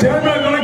Tim Redman.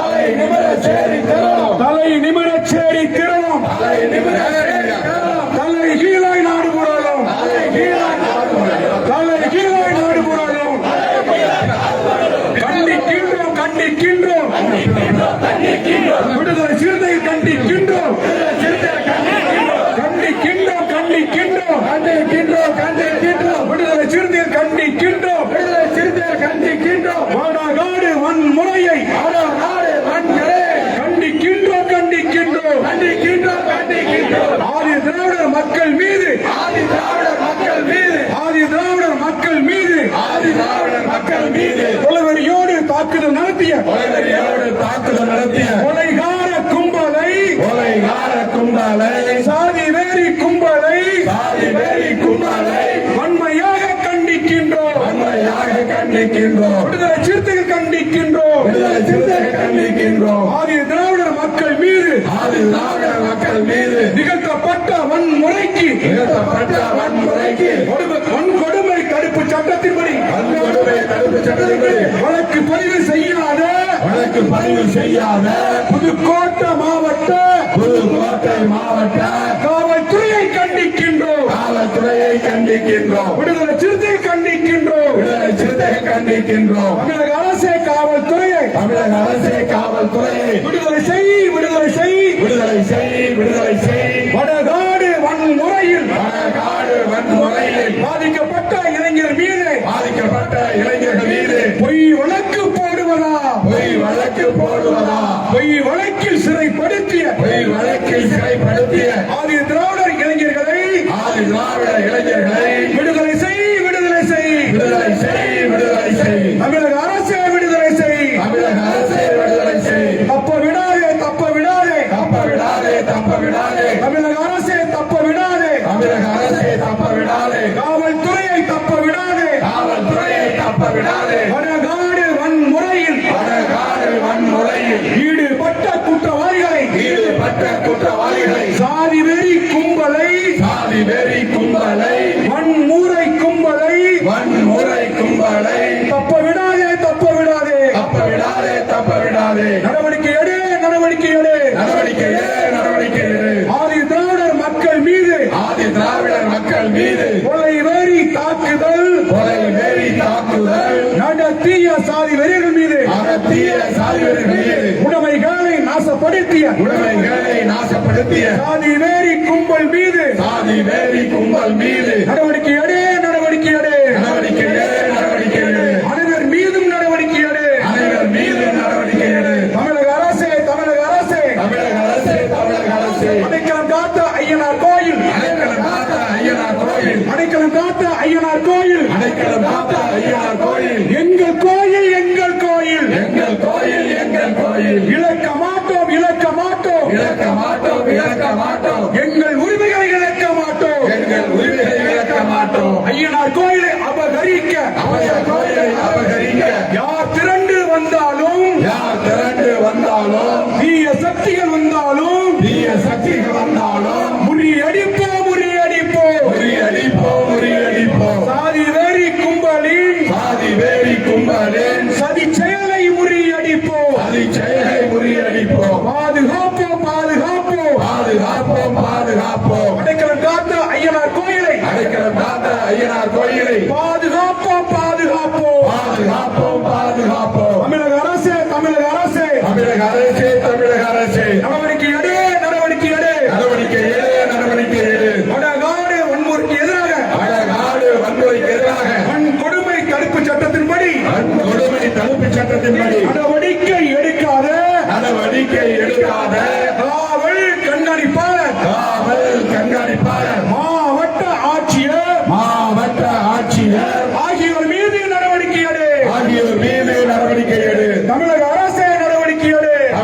தலை நிமிர சேரி புரளும் தலை கீழாய் நாடு புரளும் தலை கீழாய் நாடு புரளும் கண்டிக்கின்றோம் கண்டிக்கின்றோம் விடுதலை சிறுத்தை கண்டிக்கின்றோம் கண்டிக்கின்றோம் கண்டிக்கின்றோம் கண்டிக்கின்றோம் கண்டிக்கின்றோம் விடுதலை சிறுத்தை கண்டிக்கின்றோம் விடுதலை சிறுத்தை கண்டிக்கின்றோம் வாடாகாடு வன்முறையை வாடாகாடு வன்முறை கண்டிக்கின்றோம் கண்டிக்கின்றோம் கண்டிக்கின்றோம் கண்டிக்கின்றோம் ஆதி திராவிடர் மக்கள் மீது ஆதி திராவிடர் மக்கள் மீது ஆதி திராவிடர் மக்கள் மீது மக்கள் மீது கொலவெறியோடு தாக்குதல் நடத்திய கொலைவெறியோடு தாக்குதல் நடத்திய கொலைகார கும்பலை கொலைகார கும்பலை சாதி வேரி கும்பலை சாதி வேலி கும்பலை வன்மையாக கண்டிக்கின்றோம் வன்மையாக கண்டிக்கின்றோம். விடுதலை சிறுத்தைகள் கண்டிக்கின்றோம் விடுதலை சிறுத்தைகள் கண்டிக்கின்றோம் ஆதி திராவிடர் மக்கள் மீது ஆதி திராவிட மக்கள் மீது நிகழ்த்தப்பட்ட வன்முறைக்கு நிகழ்த்தப்பட்ட வன்முறைக்கு கொடுமை- வன்கொடுமை தடுப்பு சட்டத்தின்படி வன்கொடுமை தடுப்பு சட்டத்தின்படி வழக்கு பதிவு செய்யாத வழக்கு பதிவு செய்யாத புதுக்கோட்டை மாவட்ட புதுக்கோட்டை மாவட்ட காவல்துறையை கண்டிக்கின்றோம். காவல்துறையை கண்டிக்கின்றோம். விடுதலை சிறுத்தை கண்டிக்கின்றோம். விடுதலை சிறுத்தையை கண்டிக்கின்றோம். தமிழக அரசே காவல்துறையை. தமிழக அரசே காவல்துறையை. விடுதலை செய் விடுதலை செய். விடுதலை செய் விடுதலை நடத்திய சாதி வெறிகள் மீது அகத்திய சாதிவர்கள் மீது உடைமைகளை நாசப்படுத்திய உடைமைகளை நாசப்படுத்திய சாதி வேரி கும்பல் மீது சாதி வேரி கும்பல் மீது நடவடிக்கை எடு நடவடிக்கை எடு. நடவடிக்கை எடு, நடவடிக்கை எடு. அனைவர் மீதும் நடவடிக்கை எடு. அனைவர் மீது நடவடிக்கை எடு. தமிழக அரசே தமிழக அரசே. தமிழக அரசு தமிழக அரசு. அடைக்கலம் காத்த ஐயனார் கோயில். அடைக்கலம் காத்த ஐயனார் கோயில். அடைக்கலம் காத்த ஐயனார் கோயில். அடைக்கலம் காத்த ஐயனார் கோயில் எங்கள் கோயில். எங்கள் கோயில் எங்கள் கோயில். இழக்க மாட்டோம் இழக்க மாட்டோம். இழக்க மாட்டோம் இழக்க மாட்டோம். எங்கள் உரிமைகளை இழக்க மாட்டோம். எங்கள் உரிமைகளை இழக்க மாட்டோம். ஐயனார் கோயிலை பாதுகாப்போம் அடைக்கலம் காத்த ஐயனார் கோயிலை. அடைக்கலம் காத்த ஐயனார் கோயிலை. பாதுகாப்போ பாதுகாப்போ பாதுகாப்போம் பாதுகாப்போம். தமிழக அரசே தமிழக அரசே. தமிழக அரசே தமிழக அரசே. நடவடிக்கை எடு நடவடிக்கை எடு. நடவடிக்கை எடு நடவடிக்கை எடு. வடநாடு வன்முறைக்கு எதிராக. அழகாடு வன்முறைக்கு எதிராக. வன் கொடுமை தடுப்பு சட்டத்தின்படி. வன் கொடுமை தடுப்பு சட்டத்தின்படி. நடவடிக்கை எடுக்காத. நடவடிக்கை எடுக்காத.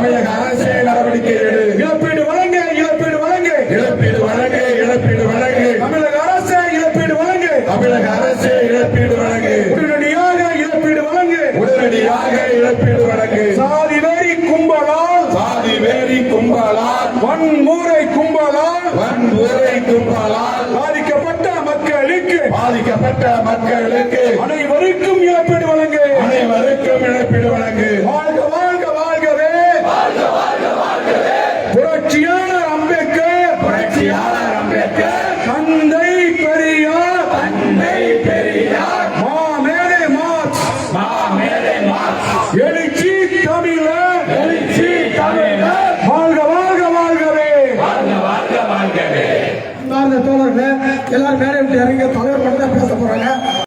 தமிழக அரசே நடவடிக்கை எடு. இழப்பீடு வழங்க இழப்பீடு வழங்க. இழப்பீடு வழங்கு இழப்பீடு வழங்கு. தமிழக அரசே இழப்பீடு வழங்க. தமிழக அரசே இழப்பீடு வழங்கு. உடனடியாக இழப்பீடு வழங்க. உடனடியாக இழப்பீடு வழங்கு. சாதி வேறி கும்பலால். சாதி வேரி கும்பலால். வன்முறை கும்பலால். வன்முறை கும்பலால். பாதிக்கப்பட்ட மக்களுக்கு. பாதிக்கப்பட்ட மக்களுக்கு. அனைவருக்கும் எல்லாரும் மேலே விட்டு இறங்க தலைவர்